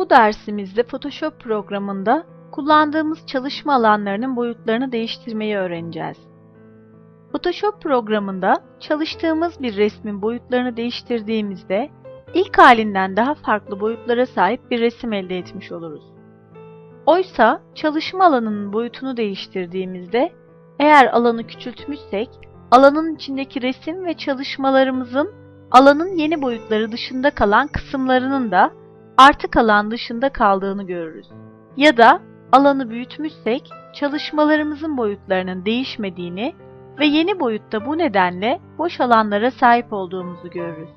Bu dersimizde Photoshop programında kullandığımız çalışma alanlarının boyutlarını değiştirmeyi öğreneceğiz. Photoshop programında çalıştığımız bir resmin boyutlarını değiştirdiğimizde ilk halinden daha farklı boyutlara sahip bir resim elde etmiş oluruz. Oysa çalışma alanının boyutunu değiştirdiğimizde eğer alanı küçültmüşsek alanın içindeki resim ve çalışmalarımızın alanın yeni boyutları dışında kalan kısımlarının da artık alan dışında kaldığını görürüz. Ya da alanı büyütmüşsek çalışmalarımızın boyutlarının değişmediğini ve yeni boyutta bu nedenle boş alanlara sahip olduğumuzu görürüz.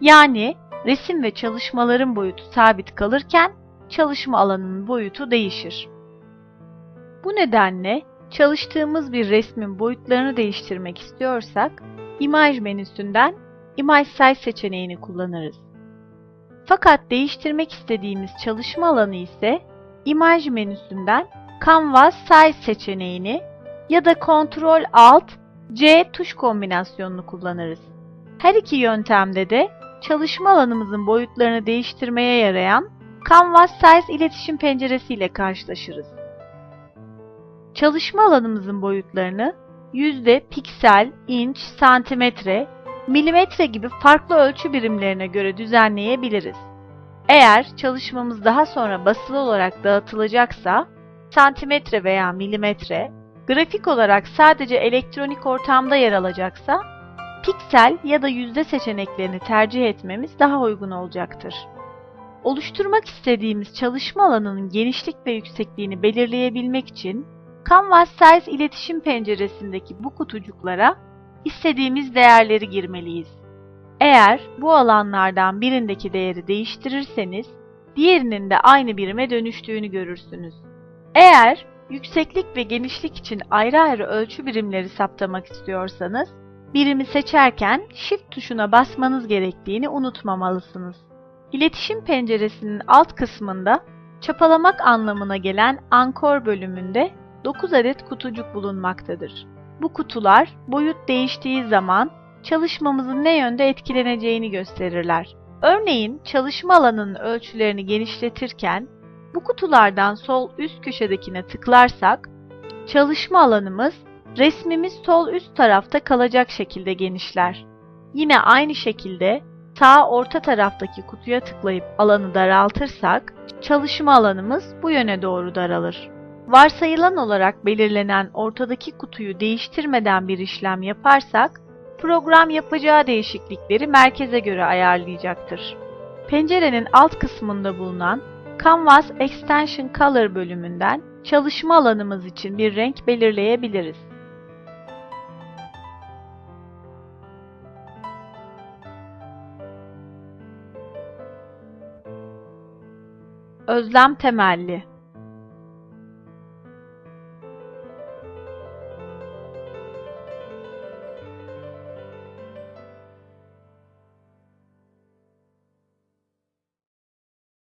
Yani resim ve çalışmaların boyutu sabit kalırken çalışma alanının boyutu değişir. Bu nedenle çalıştığımız bir resmin boyutlarını değiştirmek istiyorsak Image menüsünden Image Size seçeneğini kullanırız. Fakat değiştirmek istediğimiz çalışma alanı ise Image menüsünden Canvas Size seçeneğini ya da Ctrl Alt C tuş kombinasyonunu kullanırız. Her iki yöntemde de çalışma alanımızın boyutlarını değiştirmeye yarayan Canvas Size iletişim penceresi ile karşılaşırız. Çalışma alanımızın boyutlarını yüzde, piksel, inç, santimetre, milimetre gibi farklı ölçü birimlerine göre düzenleyebiliriz. Eğer çalışmamız daha sonra basılı olarak dağıtılacaksa santimetre veya milimetre, grafik olarak sadece elektronik ortamda yer alacaksa piksel ya da yüzde seçeneklerini tercih etmemiz daha uygun olacaktır. Oluşturmak istediğimiz çalışma alanının genişlik ve yüksekliğini belirleyebilmek için Canvas Size iletişim penceresindeki bu kutucuklara istediğimiz değerleri girmeliyiz. Eğer bu alanlardan birindeki değeri değiştirirseniz, diğerinin de aynı birime dönüştüğünü görürsünüz. Eğer yükseklik ve genişlik için ayrı ayrı ölçü birimleri saptamak istiyorsanız, birimi seçerken Shift tuşuna basmanız gerektiğini unutmamalısınız. İletişim penceresinin alt kısmında çapalamak anlamına gelen ankor bölümünde 9 adet kutucuk bulunmaktadır. Bu kutular boyut değiştiği zaman çalışmamızın ne yönde etkileneceğini gösterirler. Örneğin çalışma alanının ölçülerini genişletirken bu kutulardan sol üst köşedekine tıklarsak çalışma alanımız resmimiz sol üst tarafta kalacak şekilde genişler. Yine aynı şekilde sağ orta taraftaki kutuya tıklayıp alanı daraltırsak çalışma alanımız bu yöne doğru daralır. Varsayılan olarak belirlenen ortadaki kutuyu değiştirmeden bir işlem yaparsak, program yapacağı değişiklikleri merkeze göre ayarlayacaktır. Pencerenin alt kısmında bulunan Canvas Extension Color bölümünden çalışma alanımız için bir renk belirleyebiliriz. Özlem temelli